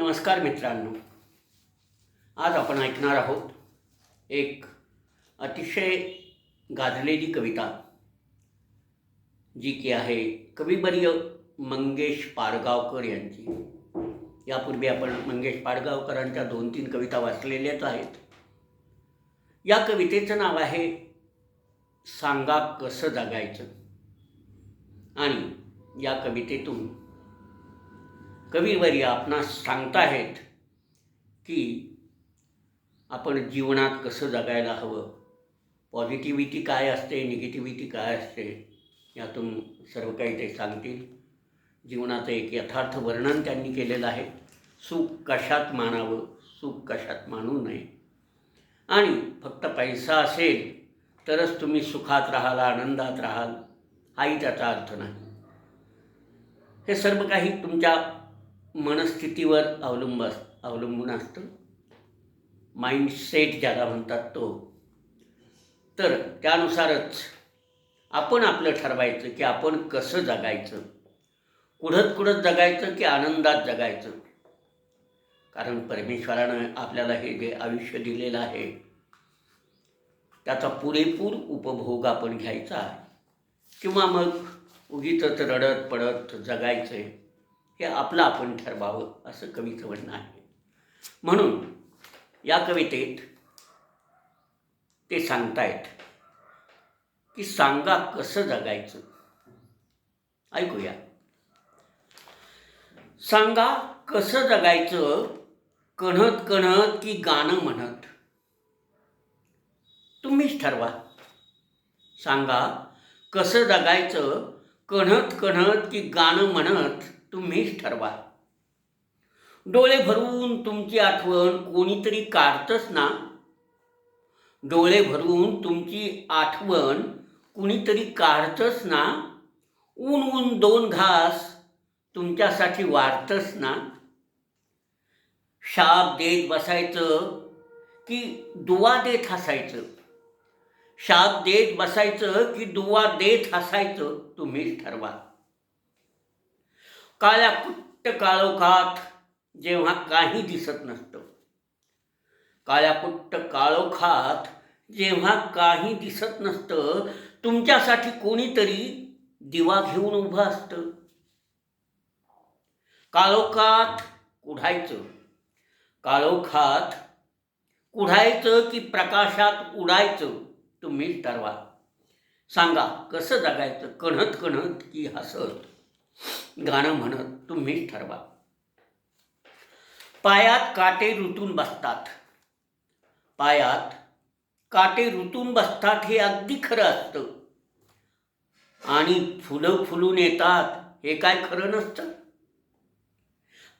नमस्कार मित्रांनो. आज आपण ऐकणार आहोत एक अतिशय गाजलेली कविता जी की आहे कविवर्य मंगेश पाडगावकर यांची. यापूर्वी आपण मंगेश पाडगावकरांच्या दोन तीन कविता वाचलेल्याच आहेत. या कवितेचं नाव आहे सांगा कसं जगायचं? आणि या कवितेतून कविवर्य आपणास सांगताहेत की आपण जीवनात कसं जगायला हवं? पॉझिटिव्हिटी काय असते निगेटिव्हिटी काय असते? यातून सर्व काही ते सांगतील. जीवनाचं एक यथार्थ वर्णन त्यांनी केलेलं आहे. सुख कशात मानावं? सुख कशात मानू नये. आणि फक्त पैसा असेल तरच तुम्ही सुखात राहाल आनंदात राहाल. हाही त्याचा अर्थ नाही. हे सर्व काही तुमच्या मनस्थितीवर अवलंब अस अवलंबून असतं. माइंडसेट ज्याला म्हणतात तो. तर त्यानुसारच आपण आपलं ठरवायचं की आपण कसं जगायचं. कुढत कुढत जगायचं की आनंदात जगायचं. कारण परमेश्वरानं आपल्याला हे जे आयुष्य दिलेलं आहे त्याचा पुरेपूर उपभोग आपण घ्यायचा किंवा मग उगीच रडत पडत जगायचं आहे हे आपलं आपण ठरवावं असं कवीचं म्हणणं आहे. म्हणून या कवितेत ते सांगतायत की सांगा कसं जगायचं? ऐकूया. सांगा कसं जगायचं? कणत कणत की गाणं म्हणत. तुम्हीच ठरवा. सांगा कसं जगायचं? कणत कणत की गाणं म्हणत. तुम्हीच ठरवा. डोळे भरून तुमची आठवण कोणीतरी काढतच ना. डोळे भरून तुमची आठवण कुणीतरी काढतच ना. ऊन ऊन दोन घास तुमच्यासाठी वाढतच ना. शाप देत बसायचं की दुवा देत हसायचं. शाप देत बसायचं की दुवा देत हसायचं तुम्हीच ठरवा. काळ्या कुट्ट काळोखात जेव्हा काही दिसत नसतं. काळ्या कुट्ट काळोखात जेव्हा काही दिसत नसतं तुमच्यासाठी कोणीतरी दिवा घेऊन उभं असतं. काळोखात कुढायचं. काळोखात कुढायचं की प्रकाशात उडायचं तुम्ही ठरवा. सांगा कसं जगायचं? कणत कणत की हसत? गाणं म्हणत तुम्हीच ठरवा. पायात काटे रुतून बसतात. पायात काटे रुतून बसतात हे अगदी खरं असतं. आणि फुलं फुलून येतात हे काय खरं नसतं.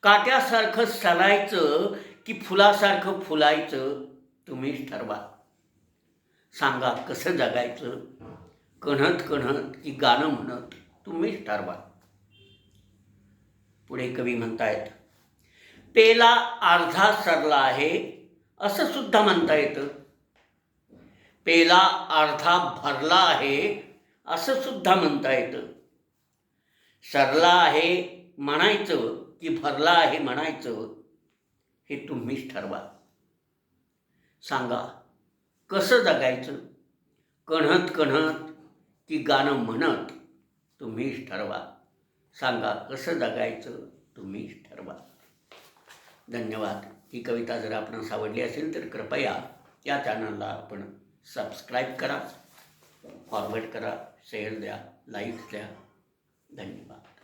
काट्यासारखं सलायचं की फुलासारखं फुलायचं तुम्हीच ठरवा. सांगा कसं जगायचं. कणत कणत की गाणं म्हणत तुम्हीच ठरवा. पुढे कवी म्हणतायत पेला अर्धा सरला आहे असं सुद्धा म्हणता येतं. पेला अर्धा भरला आहे असं सुद्धा म्हणता येतं. सरला आहे म्हणायचं की भरला आहे म्हणायचं हे तुम्हीच ठरवा. सांगा कसं जगायचं? कणत कणत की गाणं म्हणत तुम्हीच ठरवा. सांगा कसं जगायचं तुम्ही ठरवा. धन्यवाद. ही कविता जर आपणास आवडली असेल तर कृपया या चॅनलला आपण सबस्क्राईब करा फॉरवर्ड करा शेअर द्या लाईक्स द्या. धन्यवाद.